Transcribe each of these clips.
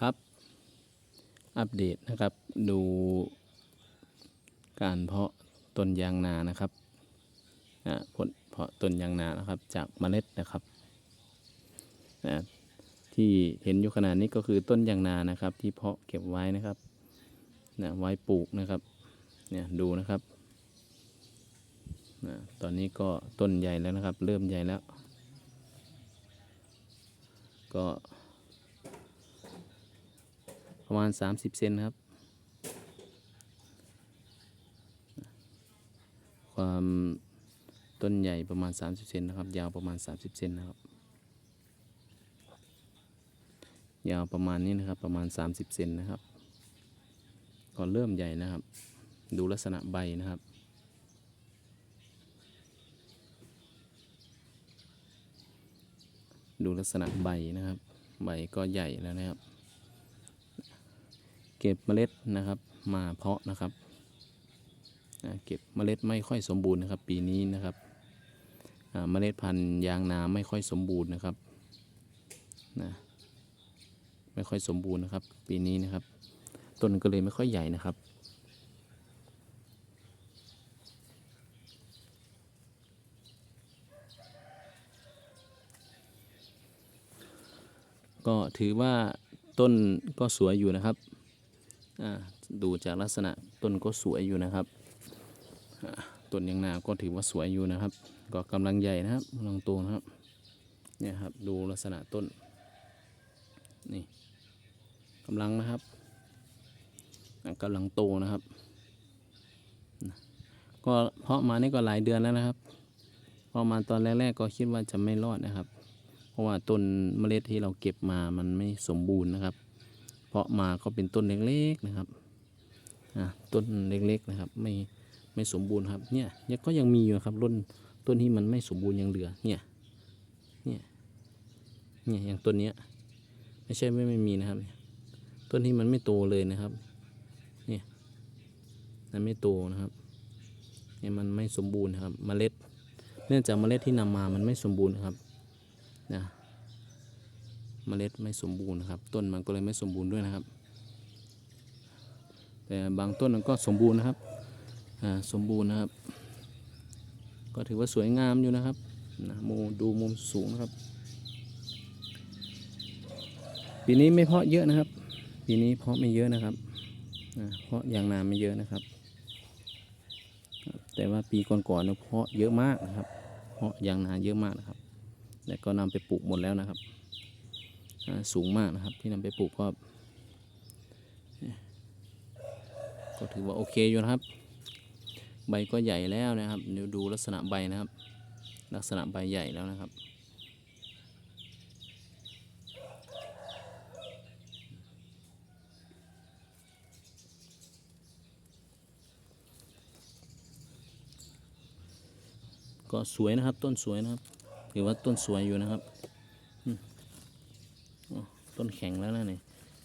ครับ อัปเดตนะครับดูการเพาะต้นยางนานะครับอ่าผลเพาะต้นยางนานะครับจากเมล็ดนะครับอ่าที่เห็นอยู่ขนาดนี้ก็คือต้นยางนานะครับ ที่เพาะเก็บไว้นะครับนะไว้ปลูกนะครับเนี่ยดูนะครับนะตอนนี้ก็ต้นใหญ่แล้วนะครับ เริ่มใหญ่แล้ว ก็ ประมาณ 30 เซนครับ ความต้นใหญ่ประมาณ 30 เซนนะครับ ยาวประมาณ 30 เซนนะครับ ยาวประมาณนี้นะครับ ประมาณ 30 เซนนะครับก็เริ่มใหญ่นะครับ ดูลักษณะใบนะครับดูลักษณะใบนะครับ ใบก็ใหญ่แล้วนะครับ เก็บเมล็ดนะครับ มาเพาะนะครับเก็บเมล็ดไม่ค่อยสมบูรณ์นะครับ ปีนี้นะครับเมล็ดพันธุ์ยางนาไม่ค่อยสมบูรณ์นะครับนะไม่ค่อยสมบูรณ์นะครับ ปีนี้นะครับ ต้นก็เลยไม่ค่อยใหญ่นะครับก็ถือว่าต้นก็สวยอยู่นะครับ ดูจากลักษณะต้นก็สวยอยู่นะครับต้นยางนาก็ถือว่าสวยอยู่นะครับ ก็กำลังใหญ่นะครับกำลังโตนะครับเนี่ยครับดูลักษณะต้นนี่กำลังนะครับอะกำลังโตนะครับก็เพาะมานี่ก็หลายเดือนแล้วนะครับเพอมาตอนแรกๆก็คิดว่าจะไม่รอดนะครับ เพราะว่าต้นเมล็ดที่เราเก็บมามันไม่สมบูรณ์นะครับ เพาะมาก็เป็นต้นเล็กๆนะครับต้นเล็กๆนะครับ ไม่ไม่สมบูรณ์ครับเนี่ยเนี่ยก็ยังมีอยู่ครับต้นต้นที่มันไม่สมบูรณ์ยังเหลือเนี่ยเนี่ยเนี่ยอย่างต้นเนี้ยไม่ใช่ไม่ไม่มีนะครับ ต้นที่มันไม่โตเลยนะครับเนี่ยมันไม่โตนะครับเนี่ยมันไม่สมบูรณ์ครับเมล็ด เนื่องจากเมล็ดที่นำมามันไม่สมบูรณ์ครับนะ เมล็ดไม่สมบูรณ์นะครับ ต้นมันก็เลยไม่สมบูรณ์ด้วยนะครับ แต่บางต้นมันก็สมบูรณ์นะครับอ่าสมบูรณ์นะครับ ก็ถือว่าสวยงามอยู่นะครับนะมุมดูมุมสูงนะครับ ปีนี้ไม่เพาะเยอะนะครับ ปีนี้เพาะไม่เยอะนะครับเพาะยางนาไม่เยอะนะครับ แต่ว่าปีก่อนๆเนี่ยเพาะเยอะมากนะครับ เพาะยางนาเยอะมากนะครับ แต่ก็นำไปปลูกหมดแล้วนะครับ สูงมากนะครับ ที่นำไปปลูกก็ก็ถือว่าโอเคอยู่นะครับ ใบก็ใหญ่แล้วนะครับเดี๋ยวดูลักษณะใบนะครับ ลักษณะใบใหญ่แล้วนะครับก็สวยนะครับต้นสวยนะครับถือว่าต้นสวยอยู่นะครับ ต้นแข็งแล้วนะเนี่ย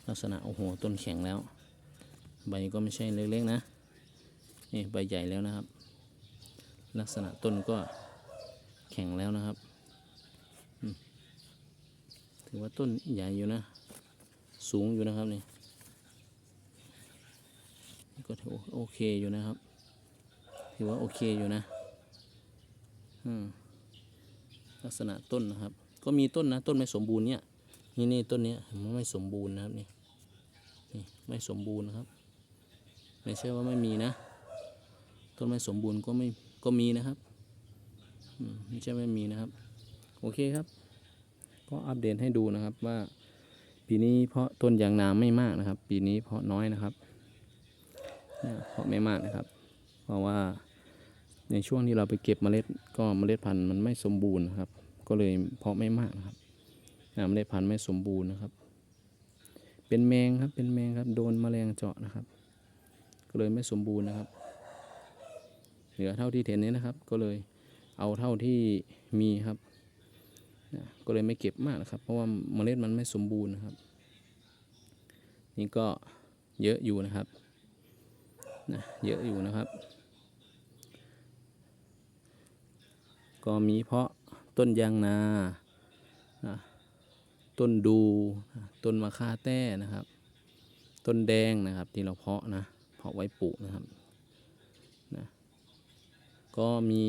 ลักษณะโอ้โหต้นแข็งแล้ว ใบก็ไม่ใช่เล็กๆนะนี่ใบใหญ่แล้วนะครับ ลักษณะต้นก็แข็งแล้วนะครับถือว่าต้นใหญ่อยู่นะ สูงอยู่นะครับนี่ก็ถือโอเคอยู่นะครับ ถือว่าโอเคอยู่นะลักษณะต้นนะครับ ก็มีต้นนะ ต้นไม่สมบูรณ์เนี่ย นี่นี่ต้นนี้มันไม่สมบูรณ์นะครับนี่นี่ไม่สมบูรณ์นะครับ ไม่ใช่ว่าไม่มีนะ ต้นไม่สมบูรณ์ก็ไม่ก็มีนะครับไม่ใช่ไม่มีนะครับ โอเคครับ ก็อัปเดตให้ดูนะครับว่า ปีนี้เพาะต้นยางนาไม่มากนะครับ ปีนี้เพาะน้อยนะครับเพาะไม่มากนะครับ เพราะว่าในช่วงที่เราไปเก็บเมล็ดก็เมล็ดพันธุ์มันไม่สมบูรณ์นะครับ ก็เลยเพาะไม่มากนะครับ เมล็ดพันธุ์ไม่สมบูรณ์นะครับ เป็นแมงครับ เป็นแมงครับ โดนแมลงเจาะนะครับ ก็เลยไม่สมบูรณ์นะครับ เหลือเท่าที่เห็นนี้นะครับ ก็เลยเอาเท่าที่มีครับนะก็เลยไม่เก็บมากนะครับ เพราะว่าเมล็ดมันไม่สมบูรณ์นะครับ นี่ก็เยอะอยู่นะครับนะเยอะอยู่นะครับ ก็มีเพาะต้นยางนา ต้นดู ต้นมะค่าแต้นะครับ ต้นแดงนะครับที่เราเพาะนะ เพาะไว้ปลูกนะครับนะก็มี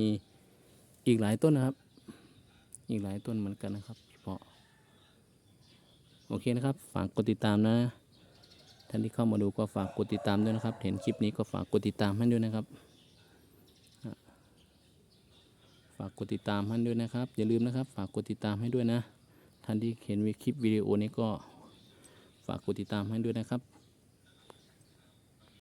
อีกหลายต้นนะครับ อีกหลายต้นเหมือนกันนะครับที่เพาะโอเคนะครับ ฝากกดติดตามนะ ท่านที่เข้ามาดูก็ฝากกดติดตามด้วยนะครับ เห็นคลิปนี้ก็ฝากกดติดตามให้ด้วยนะครับ ฝากกดติดตามให้ด้วยนะครับ อย่าลืมนะครับ ฝากกดติดตามให้ด้วยนะ ท่านที่เห็นคลิปวิดีโอนี้ก็ฝากกดติดตามให้ด้วยนะครับ